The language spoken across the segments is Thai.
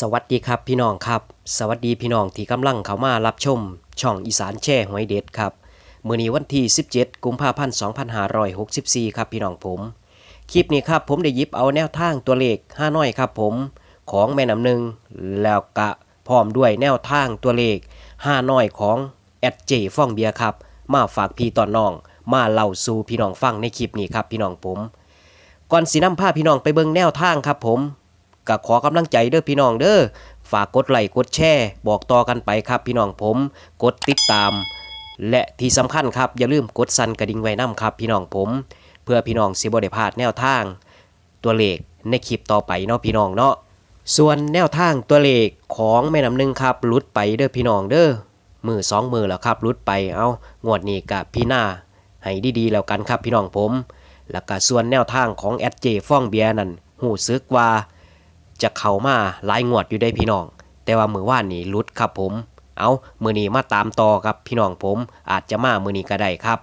สวัสดีครับพี่น้องครับ สวัสดีพี่น้องที่กำลังเข้ามารับชม ช่องอีสานแช่หวยเด็ดครับมื้อนี้วันที่ 17 กุมภาพันธ์2564 ครับพี่น้องผม คลิปนี้ครับผมได้ยิบเอาแนวทางตัวเลข5น้อยครับผมของแม่น้ำหนึ่งแล้วก็พร้อมด้วยแนวทางตัวเลข5น้อยของแอดเจฟ่องเบียครับ มาฝากพี่ต่อน้อง มาเล่าสู่พี่น้องฟังในคลิปนี้ครับพี่น้องผม ก่อนสินำพาพี่น้องไปเบิ่งแนวทางครับผม ก็ขอกำลังใจเด้อพี่น้องเด้อฝากกดไลค์กดแชร์บอกต่อกันไปครับพี่น้องผม กดติดตาม และที่สำคัญครับอย่าลืมกดสั่นกระดิ่งไว้นํครับพี่น้องผม เพื่อพี่น้องสิบ่ได้พลาดแนวทาง ตัวเลขในคลิปต่อไปเนาะพี่น้องเนาะส่วนแนวทางตัวเลขของแม่น้ำหนึ่งครับลุดไปเด้อพี่น้องเด้อมือสองมือแล้วครับลุดไปเอางวดนี้กับพี่หน้าให้ดีๆแล้วกันครับพี่น้องผม แล้วก็ส่วนแนวทางของแอดเจฟ่องเบียร์นั่นหูซึกว่า จะเข้ามาหลายงวดอยู่ได้พี่น้อง แต่ว่ามือว่านนี่ลุดครับผม เอามือนี้มาตามต่อครับพี่น้องผม อาจจะมามือนี้ก็ได้ครับ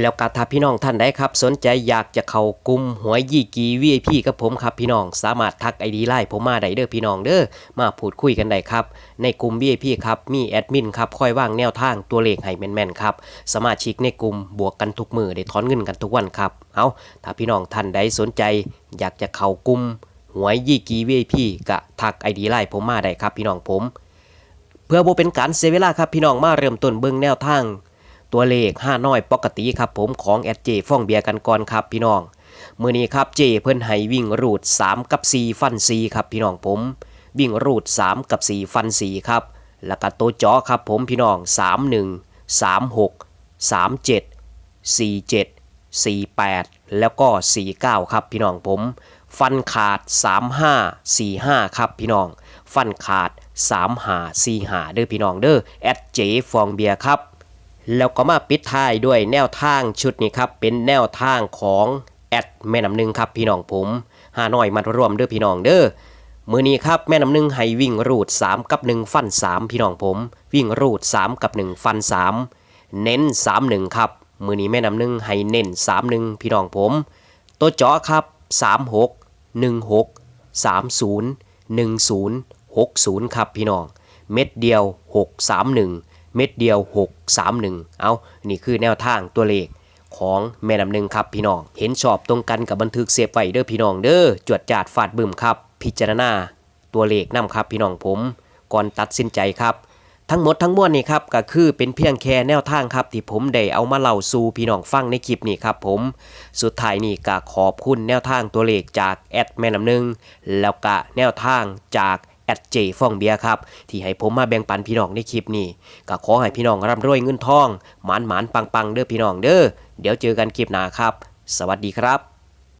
แล้วก็ถ้าพี่น้องท่านใดครับ สนใจอยากจะเข้ากลุ่มหวยยี่กี VIP กับผมครับพี่น้องสามารถทักไอดีไลน์ผมมาได้เด้อพี่น้องเด้อมาพูดคุยกันได้ครับ ในกลุ่ม VIP ครับมีแอดมินครับคอยว่างแนวทางตัวเลขให้แม่นๆครับสมาชิกในกลุ่มบวกกันทุกมือได้ถอนเงินกันทุกวันครับเอาถ้าพี่น้องท่านใดสนใจ อยากจะเข้ากลุ่ม หวยยี่กี VIP ก็ทักไอดีไลน์ผมมาได้ครับพี่น้องผม เพื่อบเป็นการเสียเวลาครับพี่น้องมาเริ่มต้นเบิ่งแนวทาง ตัวเลข5น้อยปกติครับผมของแอดเจฟ่องเบียร์กันก่อนครับพี่น้องมือนี้ครับเจเพิ่นให้วิ่งรูด 3 กับ 4 ฟัน 4 ครับพี่น้องผม วิ่งรูด 3 กับ 4 ฟัน 4 ครับ แล้วก็ตัวจอครับผมพี่น้อง 31 36 37 47 48 แล้วก็ 49 ครับพี่น้องผม ฟันขาด 35 45 ครับพี่น้อง ฟันขาด 35 45 เด้อพี่น้องเด้อแอดเจฟองเบียครับ แล้วก็มาปิดท้ายด้วยแนวทางชุดนี้ครับ เป็นแนวทางของแอดแม่น้ำหนึ่งครับพี่น้องผมหาหน่อยมาร่วมเด้อพี่น้องเด้อมือนี้ครับแม่น้ำหนึ่งให้วิ่งรูด 3 กับ 1 ฟัน 3 พี่น้องผม วิ่งรูด 3 กับ 1 ฟัน 3 เน้น 3 1 ครับ มือนี้แม่น้ำหนึ่งให้เน้น 3 1 พี่น้องผม ตัวเจาะครับ 3 6 1 6 3 0 1 0 6 0 ครับพี่น้อง เม็ดเดียว 6 3 1 เม็ดเดียว 6 3 1 เอานี่คือแนวทางตัวเลขของแม่น้ำหนึ่งครับพี่น้อง เห็นชอบตรงกันกับบันทึกเสียบไว้เด้อพี่น้องเด้อ จวดจาดฟาดบึมครับ พิจารณาตัวเลขนำครับพี่น้องผม ก่อนตัดสินใจครับ ทั้งหมดทั้งมวลนี่ครับก็คือเป็นเพียงแค่แนวทางครับ ที่ผมได้เอามาเล่าสู่พี่น้องฟังในคลิปนี้ครับผมสุดท้ายนี่ก็ขอบคุณแนวทางตัวเลขจากแอดแม่น้ำหนึ่งแล้วก็แนวทางจากแอดเจฟองเบียครับ ที่ให้ผมมาแบ่งปันพี่น้องในคลิปนี้ก็ขอให้พี่น้องร่ำรวยเงินทองหมานหมานปังปังเด้อพี่น้องเด้อเดี๋ยวเจอกันคลิปหน้าครับ สวัสดีครับ